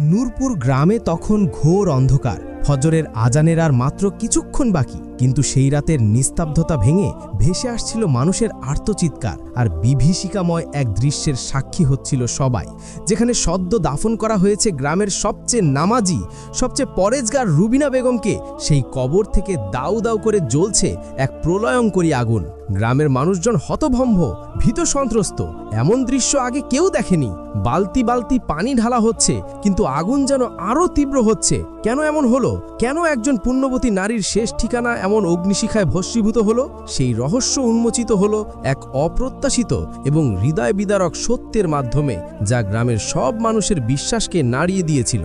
নূরপুর গ্রামে তখন ঘোর অন্ধকার। ফজরের আজানের আর মাত্র কিছুক্ষণ বাকি। কিন্তু সেই রাতের নিস্তব্ধতা ভেঙে ভেসে আসছিল মানুষের আর্তচিৎকার আর বিভীষিকাময় এক দৃশ্যের সাক্ষী হচ্ছিল সবাই, যেখানে সদ্য দাফন করা হয়েছে গ্রামের সবচেয়ে নামাজি, সবচেয়ে পরেজগার রুবিনা বেগমকে সেই কবর থেকে দাউ দাউ করে জ্বলছে এক প্রলয়ঙ্করী আগুন। গ্রামের মানুষজন হতভম্ব, ভীত সন্ত্রস্ত, এমন দৃশ্য আগে কেউ দেখেনি। বালতি বালতি পানি ঢালা হচ্ছে, কিন্তু আগুন যেন আরও তীব্র হচ্ছে। কেন এমন হলো? কেন একজন পুণ্যবতী নারীর শেষ ঠিকানা এমন অগ্নিশিখায় ভস্মীভূত হলো, সেই রহস্য উন্মোচিত হলো এক অপ্রত্যাশিত এবং হৃদয় বিদারক সত্যের মাধ্যমে যা গ্রামের সব মানুষের বিশ্বাসকে নাড়িয়ে দিয়েছিল।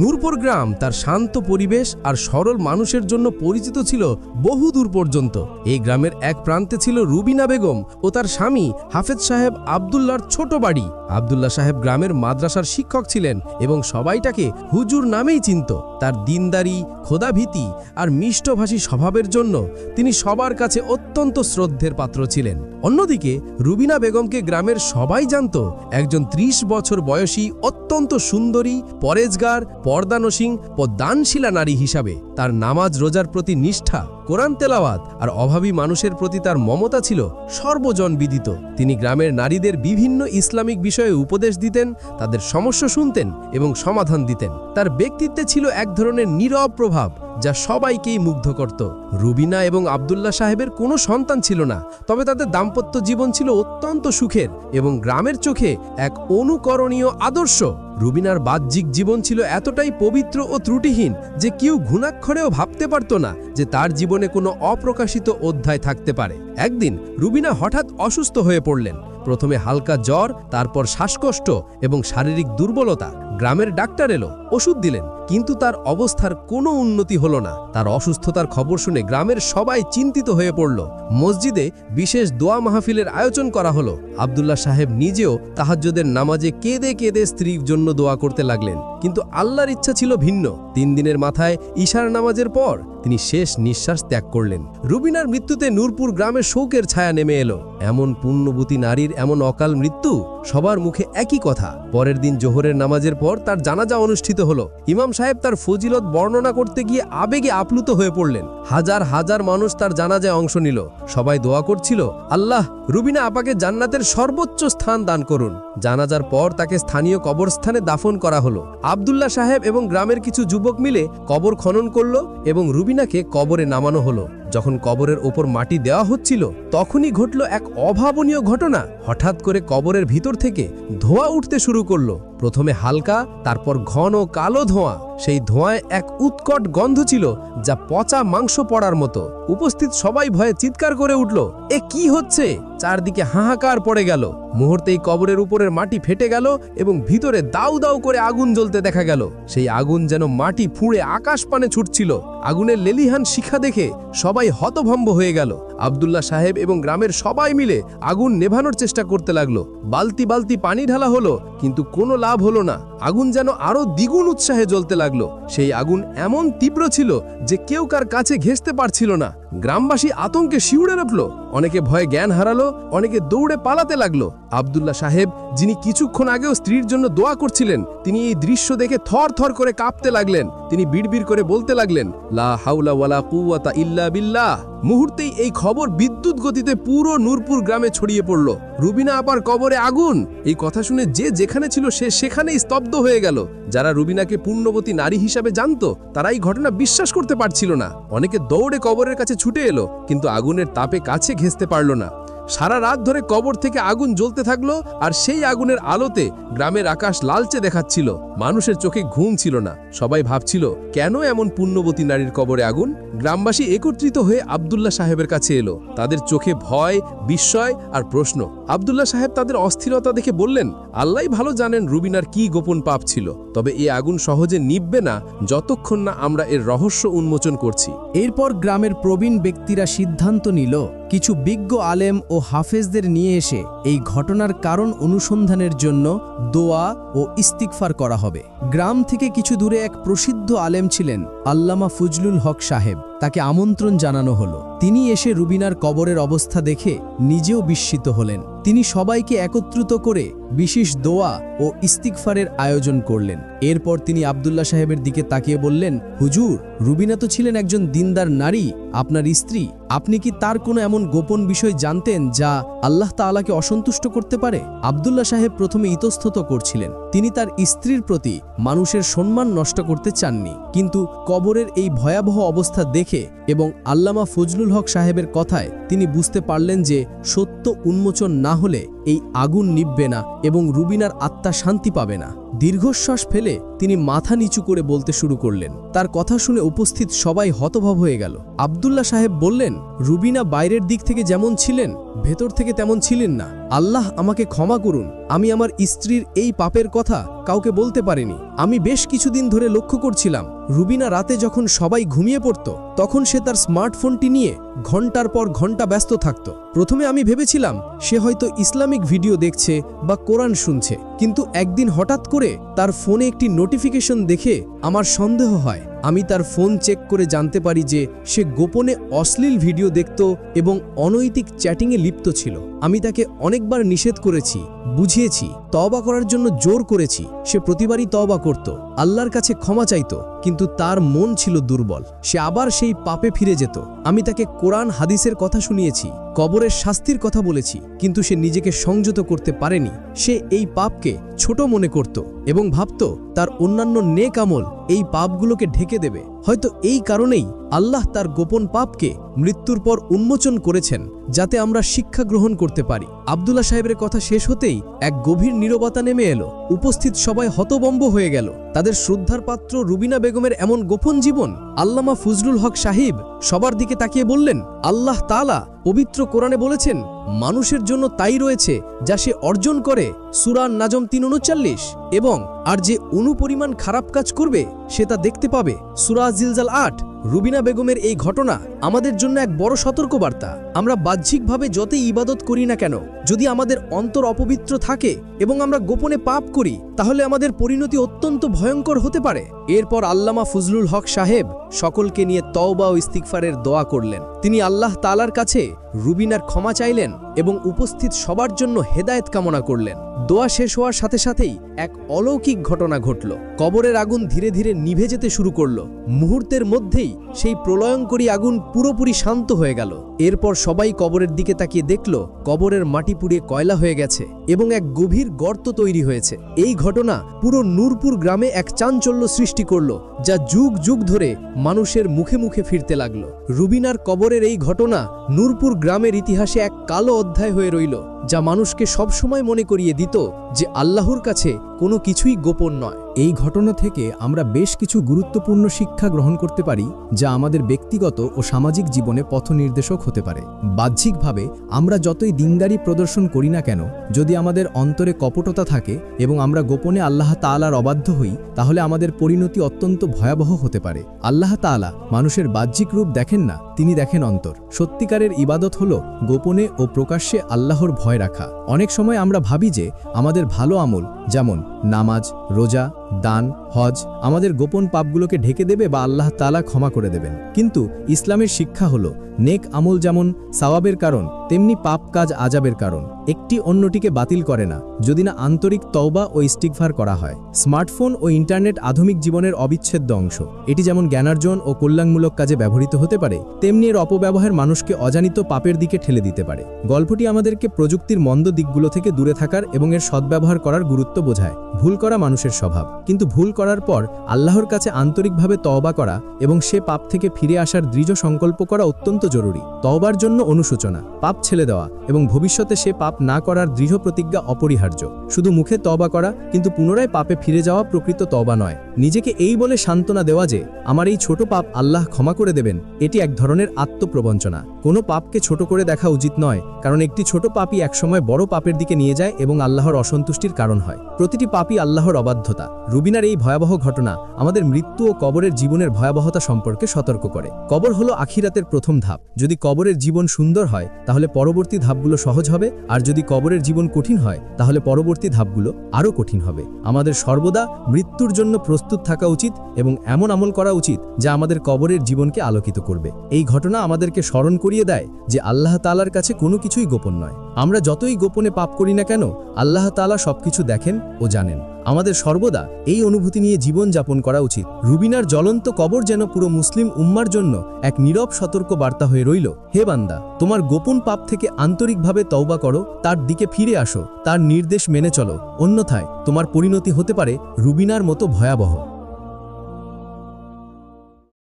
নূরপুর গ্রাম তার শান্ত পরিবেশ আর সরল মানুষের জন্য পরিচিত ছিল বহু দূর পর্যন্ত। এই গ্রামের এক প্রান্তে ছিল রুবিনা বেগম ও তার স্বামী হাফেজ সাহেব আবদুল্লার ছোট বাড়ি। আবদুল্লাহ সাহেব গ্রামের মাদ্রাসার শিক্ষক ছিলেন এবং সবাই তাকে হুজুর নামেই চিনত। তার দিনদারি, খোদাভীতি আর মিষ্টভাষী স্বভাবের জন্য তিনি সবার কাছে অত্যন্ত শ্রদ্ধের পাত্র ছিলেন। অন্যদিকে রুবিনা বেগমকে গ্রামের সবাই জানত, একজন ত্রিশ বছর বয়সী, অত্যন্ত সুন্দরী, পরেজগার পর্দানসিং ও দানশীলা নারী হিসাবে। তার নামাজ, রোজার প্রতি নিষ্ঠা, কোরআন তেলাওয়াত আর অভাবী মানুষের প্রতি তার মমতা ছিল সর্বজন বিদিত তিনি গ্রামের নারীদের বিভিন্ন ইসলামিক বিষয়ে উপদেশ দিতেন, তাদের সমস্যা শুনতেন এবং সমাধান দিতেন। তার ব্যক্তিত্বে ছিল এক ধরনের নীরব প্রভাব। যা সবাইকেই মুগ্ধ করত। রুবিনা এবং আবদুল্লাহ সাহেবের কোনো সন্তান ছিল না, তবে তাদের দাম্পত্য জীবন ছিল অত্যন্ত সুখের এবং গ্রামের চোখে এক অনুকরণীয় আদর্শ। রুবিনার বাহ্যিক জীবন ছিল এতটাই পবিত্র ও ত্রুটিহীন যে কেউ ঘুণাক্ষরেও ভাবতে পারত না যে তার জীবনে কোনো অপ্রকাশিত অধ্যায় থাকতে পারে। একদিন রুবিনা হঠাৎ অসুস্থ হয়ে পড়লেন। প্রথমে হালকা জ্বর, তারপর শ্বাসকষ্ট এবং শারীরিক দুর্বলতা। গ্রামের ডাক্তার এলো, ওষুধ দিলেন, কিন্তু তার অবস্থার কোনো উন্নতি হলো না। তার অসুস্থতার খবর শুনে গ্রামের সবাই চিন্তিত হয়ে পড়ল। মসজিদে বিশেষ দোয়া মাহফিলের আয়োজন করা হলো। আবদুল্লাহ সাহেব নিজেও তাহাজ্জদের নামাজে কেঁদে কেঁদে স্ত্রীর জন্য দোয়া করতে লাগলেন। কিন্তু আল্লাহর ইচ্ছা ছিল ভিন্ন। তিন দিনের মাথায় ঈশার নামাজের পর তিনি শেষ নিঃশ্বাস ত্যাগ করলেন। রুবিনার মৃত্যুতে নূরপুর গ্রামে শোকের ছায়া নেমে এলো। এমন পুণ্যবতী নারীর এমন অকাল মৃত্যু সবার মুখে একই কথা। পরের দিন জোহরের নামাজের পর তার জানাজা অনুষ্ঠিত হলো। ইমাম সাহেব তার ফজিলত বর্ণনা করতে গিয়ে আবেগে আপ্লুত হয়ে পড়লেন। হাজার হাজার মানুষ তার জানাজায় অংশ নিল। সবাই দোয়া করছিল, আল্লাহ রুবিনা আপাকে জান্নাতের সর্বোচ্চ স্থান দান করুন। জানাজার পর তাকে স্থানীয় কবরস্থানে দাফন করা হলো। আবদুল্লাহ সাহেব এবং গ্রামের কিছু যুবক মিলে কবর খনন করল এবং রুবিনাকে কবরে নামানো হলো। যখন কবরের ওপর মাটি দেওয়া হচ্ছিল, তখনই ঘটল এক অভাবনীয় ঘটনা। হঠাৎ করে কবরের ভিতর থেকে ধোঁয়া উঠতে শুরু করল। প্রথমে হালকা, তারপর ঘন কালো ধোঁয়া। সেই ধোঁয়ায় এক উৎকট গন্ধ ছিল যা পচা মাংস পড়ার মতো। উপস্থিত সবাই ভয়ে চিৎকার করে উঠল, এ কি হচ্ছে? চারদিকে হাহাকার পড়ে গেল। মুহূর্তেই কবরের উপরের মাটি ফেটে গেল এবং ভিতরে দাউ দাউ করে আগুন জ্বলতে দেখা গেল। সেই আগুন যেন মাটি ফুঁড়ে আকাশ পানে ছুটছিল। আগুনের লেলিহান শিখা দেখে সবাই হতভম্ব হয়ে গেল। আবদুল্লাহ সাহেব এবং গ্রামের সবাই মিলে আগুন নেভানোর চেষ্টা করতে লাগল। বালতি বালতি পানি ঢালা হলো, কিন্তু কোনো লাভ হলো না। আগুন যেন আরও দ্বিগুণ উৎসাহে জ্বলতে লাগল। সেই আগুন এমন তীব্র ছিল যে কেউ কার কাছে ঘেঁচতে পারছিল না। গ্রামবাসী আতঙ্কে শিউড়ে রপল অনেকে ভয়ে জ্ঞান হারালো, অনেকে দৌড়ে পালাতে লাগল। আবদুল্লাহ সাহেব, যিনি কিছুক্ষণ আগেও স্ত্রীর জন্য দোয়া করছিলেন, তিনি এই দৃশ্য দেখে থর থর করে কাঁপতে লাগলেন। তিনি বিড়বিড় করে বলতে লাগলেন, লা হাউলা ওয়ালা কুওয়াতা ইল্লা বিল্লাহ। মুহূর্তেই এই খবর বিদ্যুৎ গতিতে পুরো নূরপুর গ্রামে ছড়িয়ে পড়ল। রুবিনা আপার কবরে আগুন। এই কথা শুনে যে যেখানে ছিল সে সেখানেই স্তব্ধ হয়ে গেল। যারা রুবিনাকে পূর্ণবতী নারী হিসাবে জানতো তারা এই ঘটনা বিশ্বাস করতে পারছিল না। অনেকে দৌড়ে কবরের কাছে ছুটে এলো, কিন্তু আগুনের তাপে কাছে ঘেঁচতে পারল না। সারা রাত ধরে কবর থেকে আগুন জ্বলতে থাকল আর সেই আগুনের আলোতে গ্রামের আকাশ লালচে দেখাচ্ছিল। মানুষের চোখে ঘুম ছিল না। সবাই ভাবছিল, কেন এমন পুণ্যবতী নারীর কবরে আগুন? গ্রামবাসী একত্রিত হয়ে আবদুল্লাহ সাহেবের কাছে এলো। তাদের চোখে ভয়, বিস্ময় আর প্রশ্ন। আবদুল্লাহ সাহেব তাদের অস্থিরতা দেখে বললেন আল্লাহ ভালো জানেন রুবিনার কি গোপন পাপ ছিল। তবে এ আগুন সহজে নিববে না যতক্ষণ না আমরা এর রহস্য উন্মোচন করছি। এরপর গ্রামের প্রবীণ ব্যক্তিরা সিদ্ধান্ত নিল কিছু বিজ্ঞ আলেম ও হাফেজদের নিয়ে এসে এই ঘটনার কারণ অনুসন্ধানের জন্য দোয়া ও ইস্তিকফার করা হবে। গ্রাম থেকে কিছু দূরে এক প্রসিদ্ধ আলেম ছিলেন আল্লামা ফজলুল হক সাহেব। তাকে আমন্ত্রণ জানানো হলো। তিনি এসে রুবিনার কবরের অবস্থা দেখে নিজেও বিস্মিত হলেন। তিনি সবাইকে একত্রিত করে বিশেষ দোয়া ও ইস্তিকফারের আয়োজন করলেন। এরপর তিনি আবদুল্লাহ সাহেবের দিকে তাকিয়ে বললেন, হুজুর, রুবিনা তো ছিলেন একজন দিনদার নারী, আপনার স্ত্রী। আপনি কি তার কোনো এমন গোপন বিষয় জানতেন যা আল্লাহ তাআলাকে অসন্তুষ্ট করতে পারে? আবদুল্লাহ সাহেব প্রথমে ইতস্তত করছিলেন। তিনি তার স্ত্রীর প্রতি মানুষের সম্মান নষ্ট করতে চাননি। কিন্তু কবরের এই ভয়াবহ অবস্থা দেখে এবং আল্লামা ফজলুল হক সাহেবের কথায় তিনি বুঝতে পারলেন যে সত্য উন্মোচন না হলে এই আগুন নিববে না এবং রুবিনার আত্মা শান্তি পাবে না। দীর্ঘশ্বাস ফেলে তিনি মাথা নিচু করে বলতে শুরু করলেন। তার কথা শুনে উপস্থিত সবাই হতভব হয়ে গেল। আবদুল্লাহ সাহেব বললেন, রুবিনা বাইরের দিক থেকে যেমন ছিলেন, ভেতর থেকে তেমন ছিলেন না। আল্লাহ আমাকে ক্ষমা করুন, আমি আমার স্ত্রীর এই পাপের কথা কাউকে বলতে পারিনি। আমি বেশ কিছুদিন ধরে লক্ষ্য করছিলাম, রুবিনা রাতে যখন সবাই ঘুমিয়ে পড়ত, তখন সে তার স্মার্টফোনটি নিয়ে ঘণ্টার পর ঘণ্টা ব্যস্ত থাকত। প্রথমে আমি ভেবেছিলাম, সে হয়তো ইসলামিক ভিডিও দেখছে বা কোরআন শুনছে। কিন্তু একদিন হঠাৎ করে তার ফোনে একটি নোটিফিকেশন দেখে আমার সন্দেহ হয়। আমি তার ফোন চেক করে জানতে পারি যে সে গোপনে অশ্লীল ভিডিও দেখত এবং অনৈতিক চ্যাটিংয়ে লিপ্ত ছিল। আমি তাকে অনেকবার নিষেধ করেছি, বুঝিয়েছি, তওবা করার জন্য জোর করেছি। সে প্রতিবারই তবা করত, আল্লাহর কাছে ক্ষমা চাইত, কিন্তু তার মন ছিল দুর্বল। সে আবার সেই পাপে ফিরে যেত। আমি তাকে কোরআন, হাদিসের কথা শুনিয়েছি। কবরের শাস্তির কথা বলেছি, কিন্তু সে নিজেকে সংযত করতে পারেনি। সে এই পাপকে ছোট মনে করত এবং ভাবত তার অন্যান্য নেক আমল এই পাপগুলোকে ঢেকে দেবে। হয়তো এই কারণেই আল্লাহ তার গোপন পাপকে মৃত্যুর পর উন্মোচন করেছেন, যাতে আমরা শিক্ষা গ্রহণ করতে পারি। আবদুল্লা সাহেবের কথা শেষ হতেই এক গভীর নীরবতা নেমে এলো। উপস্থিত সবাই হতবম্ব হয়ে গেল। তাদের শ্রদ্ধার পাত্র রুবিনা বেগমের এমন গোপন জীবন, আল্লামা ফজলুল হক সাহিব সবার দিকে তাকিয়ে বললেন, আল্লাহ তালা পবিত্র কোরআনে বলেছেন, মানুষের জন্য তাই রয়েছে যা সে অর্জন করে সুরান নাজম তিন উনচল্লিশ এবং আর যে অনুপরিমাণ খারাপ কাজ করবে সে তা দেখতে পাবে। সুরা জিলজাল আট, রুবিনা বেগমের এই ঘটনা আমাদের জন্য এক বড় সতর্কবার্তা। আমরা বাহ্যিকভাবে যতই ইবাদত করি না কেন, যদি আমাদের অন্তর অপবিত্র থাকে এবং আমরা গোপনে পাপ করি, তাহলে আমাদের পরিণতি অত্যন্ত ভয়ঙ্কর হতে পারে। এরপর আল্লামা ফজলুল হক সাহেব সকলকে নিয়ে তওবা ও ইস্তিকফারের দোয়া করলেন। তিনি আল্লাহ তালার কাছে রুবিনার ক্ষমা চাইলেন এবং উপস্থিত সবার জন্য হেদায়েত কামনা করলেন। দোয়া শেষ হওয়ার সাথে সাথেই এক অলৌকিক ঘটনা ঘটল। কবরের আগুন ধীরে ধীরে নিভে যেতে শুরু করল। মুহূর্তের মধ্যেই সেই প্রলয়ঙ্করী আগুন পুরোপুরি শান্ত হয়ে গেল। এরপর সবাই কবরের দিকে তাকিয়ে দেখল, কবরের মাটি পুড়িয়ে কয়লা হয়ে গেছে এবং এক গভীর গর্ত তৈরি হয়েছে। এই ঘটনা পুরো নূরপুর গ্রামে এক চাঞ্চল্য সৃষ্টি করল, যা যুগ যুগ ধরে মানুষের মুখে মুখে ফিরতে লাগল। রুবিনার কবরের এই ঘটনা নূরপুর গ্রামের ইতিহাসে এক কালো অধ্যায় হয়ে রইল, যা মানুষকে সবসময় মনে করিয়ে দিত যে আল্লাহর কাছে কোনো কিছুই গোপন নয়। এই ঘটনা থেকে আমরা বেশ কিছু গুরুত্বপূর্ণ শিক্ষা গ্রহণ করতে পারি, যা আমাদের ব্যক্তিগত ও সামাজিক জীবনে পথ নির্দেশক হতে পারে। বাহ্যিকভাবে, আমরা যতই দিনদারি প্রদর্শন করি না কেন, যদি আমাদের অন্তরে কপটতা থাকে এবং আমরা গোপনে আল্লাহ তাআলার অবাধ্য হই, তাহলে আমাদের পরিণতি অত্যন্ত ভয়াবহ হতে পারে। আল্লাহ তাআলা মানুষের বাহ্যিক রূপ দেখেন না তিনি দেখেন অন্তর। সত্যিকারের ইবাদত হল গোপনে ও প্রকাশ্যে আল্লাহর ভয় রাখা। অনেক সময় আমরা ভাবি যে আমাদের ভালো আমল, যেমন নামাজ, রোজা দান, হজ আমাদের গোপন পাপগুলোকে ঢেকে দেবে বা আল্লাহ তালা ক্ষমা করে দেবেন। কিন্তু ইসলামের শিক্ষা হলো, নেক আমল যেমন সাওয়াবের কারণ, তেমনি পাপ কাজ আজাবের কারণ। একটি অন্যটিকে বাতিল করে না, যদি না আন্তরিক তওবা ও ইস্টিকভার করা হয়। স্মার্টফোন ও ইন্টারনেট আধুনিক জীবনের অবিচ্ছেদ্য অংশ। এটি যেমন জ্ঞানার্জন ও কল্যাণমূলক কাজে ব্যবহৃত হতে পারে, তেমনি এর অপব্যবহার মানুষকে অজানিত পাপের দিকে ঠেলে দিতে পারে। গল্পটি আমাদেরকে প্রযুক্তির মন্দ দিকগুলো থেকে দূরে থাকার এবং এর সদ্ব্যবহার করার গুরুত্ব বোঝায়। ভুল করা মানুষের স্বভাব। কিন্তু ভুল করার পর আল্লাহর কাছে আন্তরিকভাবে তওবা করা এবং সে পাপ থেকে ফিরে আসার দৃঢ় সংকল্প করা অত্যন্ত জরুরি। তওবার জন্য অনুশোচনা, পাপ ছেলে দেওয়া এবং ভবিষ্যতে সে পাপ না করার দৃঢ় প্রতিজ্ঞা অপরিহার্য। শুধু মুখে তওবা করা কিন্তু পুনরায় পাপে ফিরে যাওয়া প্রকৃত তওবা নয়। নিজেকে এই বলে সান্ত্বনা দেওয়া যে, আমার এই ছোট পাপ আল্লাহ ক্ষমা করে দেবেন, এটি এক ধরনের আত্মপ্রবঞ্চনা। কোনো পাপকে ছোট করে দেখা উচিত নয়, কারণ একটি ছোট পাপই একসময় বড় পাপের দিকে নিয়ে যায় এবং আল্লাহর অসন্তুষ্টির কারণ হয়। প্রতিটি পাপই আল্লাহর অবাধ্যতা। রুবিনার এই ভয়াবহ ঘটনা আমাদের মৃত্যু ও কবরের জীবনের ভয়াবহতা সম্পর্কে সতর্ক করে। কবর হলো আখিরাতের প্রথম ধাপ। যদি কবরের জীবন সুন্দর হয়, তাহলে পরবর্তী ধাপগুলো সহজ হবে, আর যদি কবরের জীবন কঠিন হয়, তাহলে পরবর্তী ধাপগুলো আরও কঠিন হবে। আমাদের সর্বদা মৃত্যুর জন্য প্রস্তুত থাকা উচিত এবং এমন আমল করা উচিত যা আমাদের কবরের জীবনকে আলোকিত করবে। এই ঘটনা আমাদেরকে স্মরণ করিয়ে দেয় যে আল্লাহ তালার কাছে কোনো কিছুই গোপন নয়। আমরা যতই গোপনে পাপ করি না কেন, আল্লাহ তালা সবকিছু দেখেন ও জানেন। আমাদের সর্বদা এই অনুভূতি নিয়ে জীবন যাপন করা উচিত। রুবিনার জ্বলন্ত কবর যেন পুরো মুসলিম উম্মার জন্য এক নীরব সতর্ক বার্তা হয়ে রইল, হে বান্দা, তোমার গোপন পাপ থেকে আন্তরিকভাবে তওবা করো, তার দিকে ফিরে আসো, তার নির্দেশ মেনে চলো। অন্যথায় তোমার পরিণতি হতে পারে রুবিনার মতো ভয়াবহ।